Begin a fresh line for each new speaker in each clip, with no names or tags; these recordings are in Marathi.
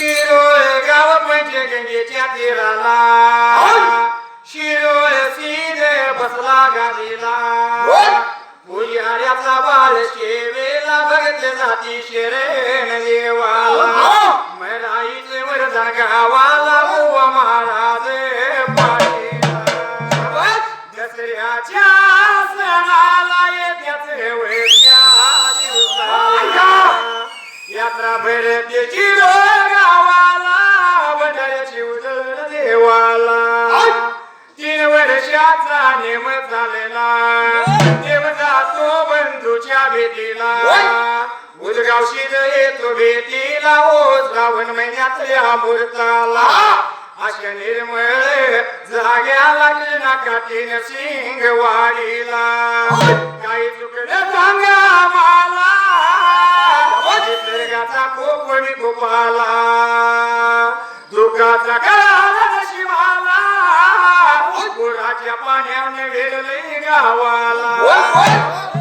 शिरोळ गाव म्हणजे गंगेच्या तीराला. शिरोळ सीधे बसला गादीला. पुजाऱ्याचा बाळ शेवेला बघितले जाती शेरेन देवाला. मराईचे वरदान गावाला बुवा महाराज. यात्रा भरतेची गावाला बंडाऱ्याची उजळ देवाला. तीन वर्षाचा नेम झालेला देव जातो बंधूच्या भेटीला. उदगावशी येतो भेटीला ओ श्रावण महिन्यातल्या मुहूर्ताला. अशा निर्मळ जाग्याला कृष्णा काठीन सिंग वाडीला काही चुकलं सांगा मला निसर्गाचा कोकणी गोपाला दुःखाचा कळाला शिवाला गुराच्या पाण्याने वेळले गावाला.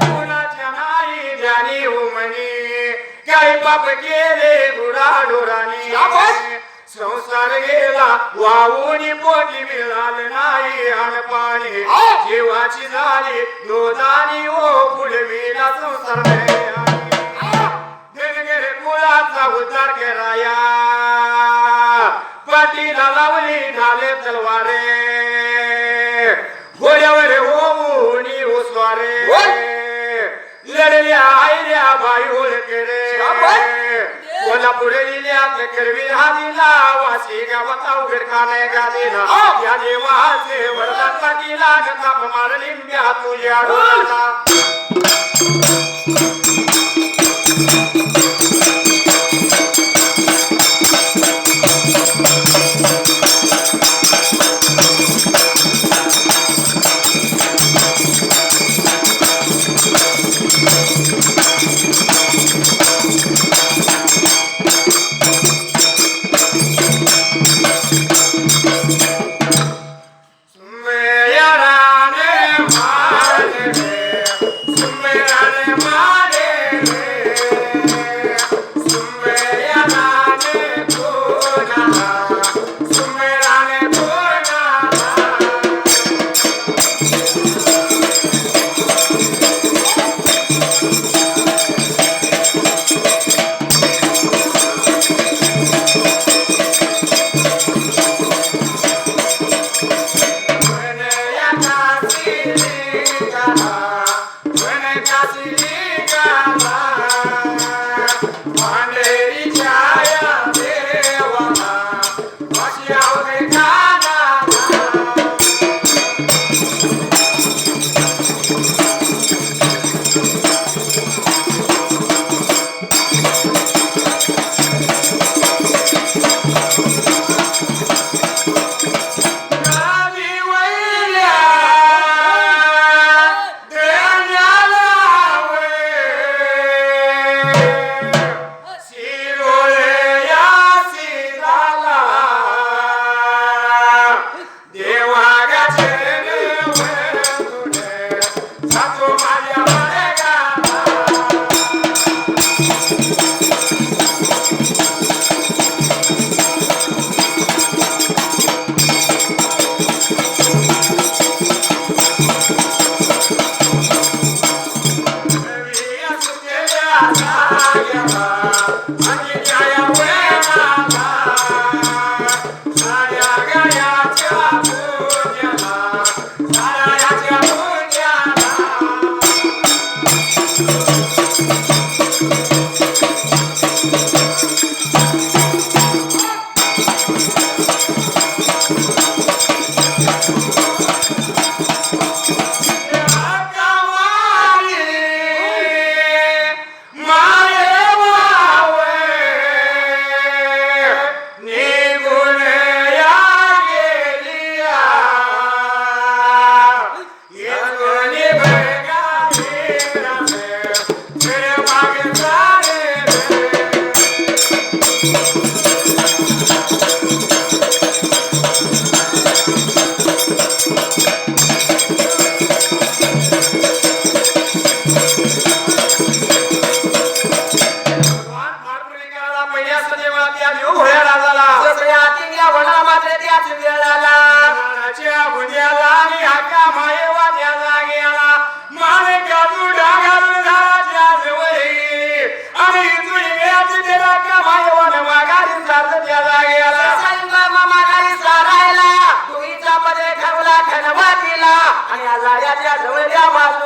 कुणाच्या नाही जाणी उमणी. काही पाप केले गुरा डोरानी संसार गेला वाहून पोटी मिळालं नाही अन पाणी जीवाची झाली दोदानी ओ पुढवीला संसार नाही आली. कुळाचा उद्धार कराया पाटीला लावली ढाले तलवारे. घोड्यावर होऊन उसवारे लढल्या आयल्या बाई ओळखरे. कोल्हापूर जिल्ह्यात करवीर हा जिल्हा वाशी गावात अवघड खाणे गादीला या देवाचे वरदान पाटीला. गंगाप मारली म्या तुझ्या डोळ्याला. বলে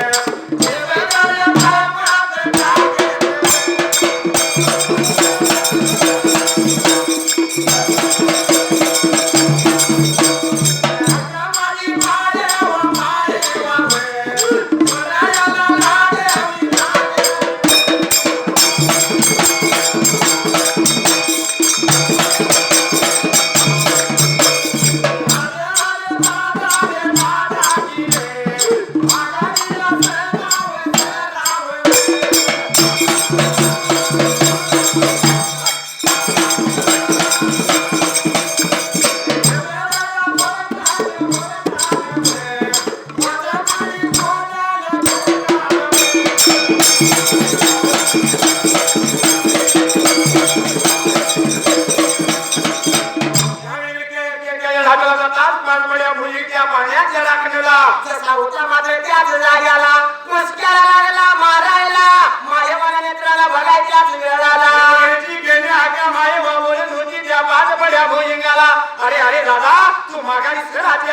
अरे अरे दादा तू माघारी सर हाती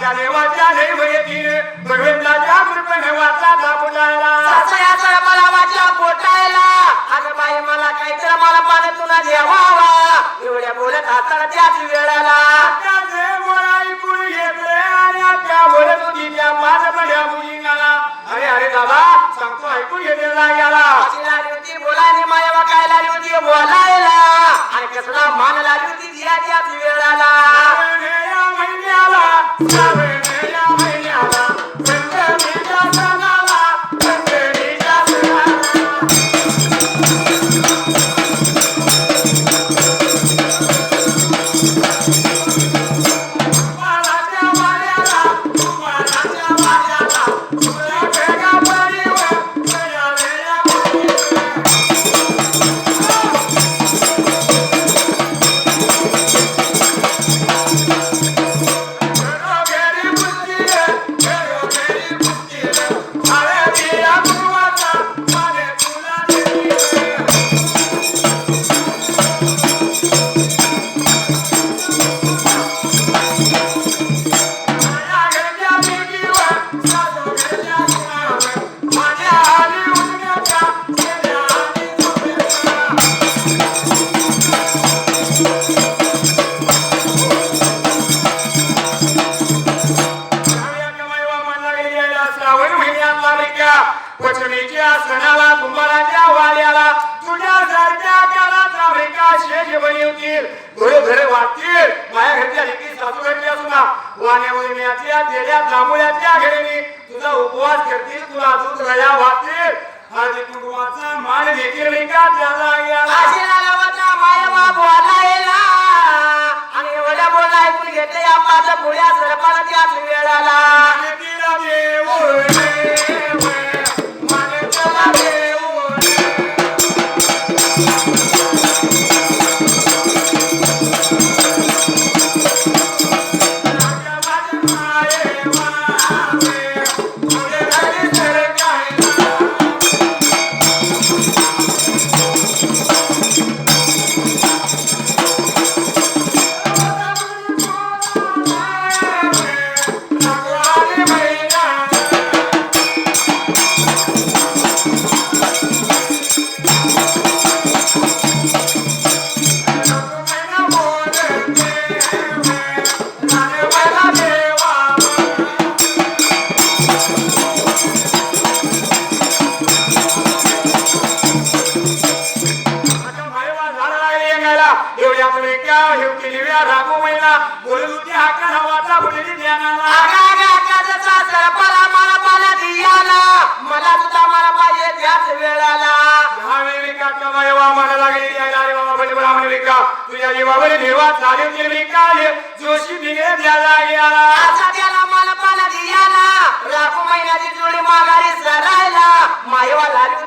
त्या देवाच्या दैवयतीन भगवंताच्या कृपेने वाचला दाबुलायला
सासऱ्याचा मला वाचा पोटायला. अगं बाई मला काहीतरी मला पाणी तुला द्यावा एवढ्या बोलत हाताला त्याच वेळाला
त्याचे बोल ऐकून घेतले आणि त्या बोलत होती त्या भुजी गेला अरे अरे दादा सांगतो ऐकून घेतलेला
होती बोलायला माया वाकायला होती बोलायला. आणि कसला मान लागली होती तिला त्याच वेळाला.
Power. dikirimkan jalan
yang देवावर देवा झाले निर्मी
काल. जोशी दिने द्याला याला. आशा द्याला मला पाला दियाला. लाखो महिन्याची जोडी माघारी सरायला
मायवाला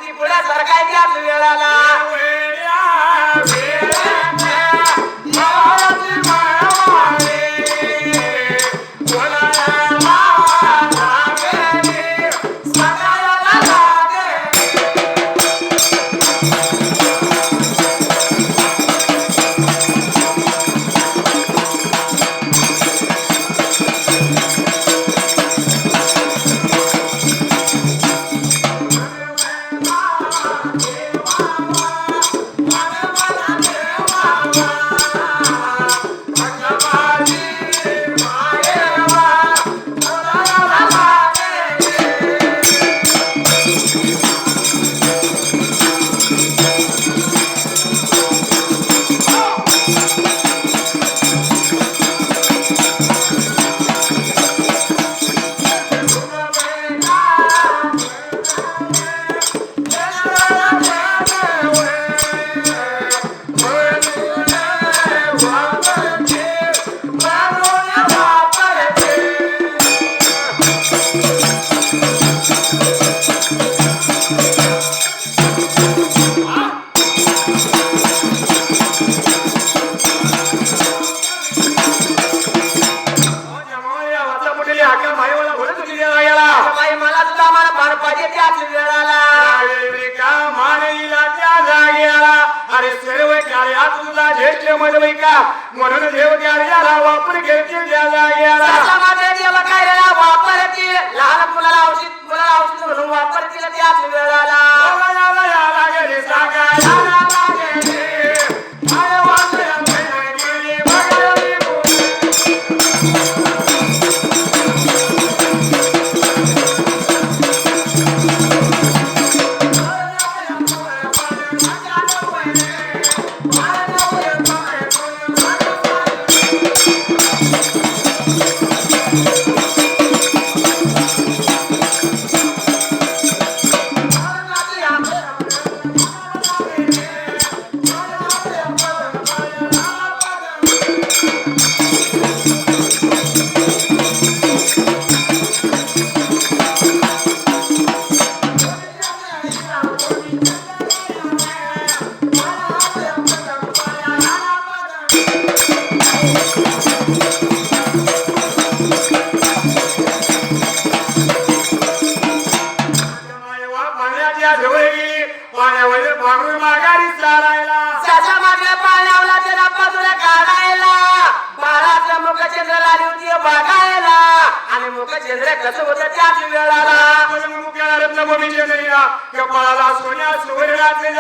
रात्री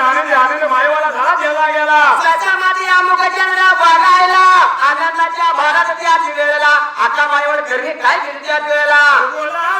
आनंद आनंद मायवाला झाला गेला
गेला सचामध्ये अमुक चंद्र बघायला आनंदाच्या भारत त्याच वेळेला. आता मायवर घरी काय केली त्याच वेळेला
बोला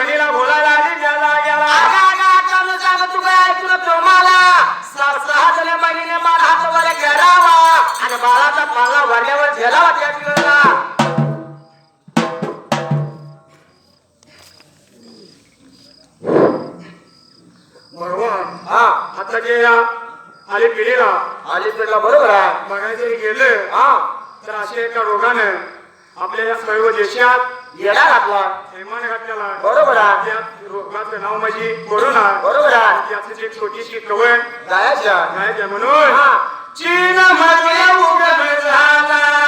बहिणीला बोलायला आली ज्याला गेला
आणि बाळाचा पाला वाढल्यावर झेलावा त्या पिल्लाला
बरोबर.
हा
आता जे आली पिढीला
आली पिढीला बरोबर आहे.
बघायचे गेले
हा
तर असे एका रोगाने आपल्या या सर्व देशात
येणार आपला
हेमान घातलेला
बरोबर आहे.
नाव माझी कोरोना.
बरोबर आहे.
एक छोटीशी
कवळ
गायच्या म्हणून चीन मध्ये उगम झाला.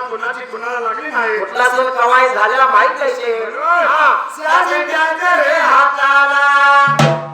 कुणाची कुणाला लागली नाही?
कुठला सण कवाय झालेला माहीत नाही
हाताला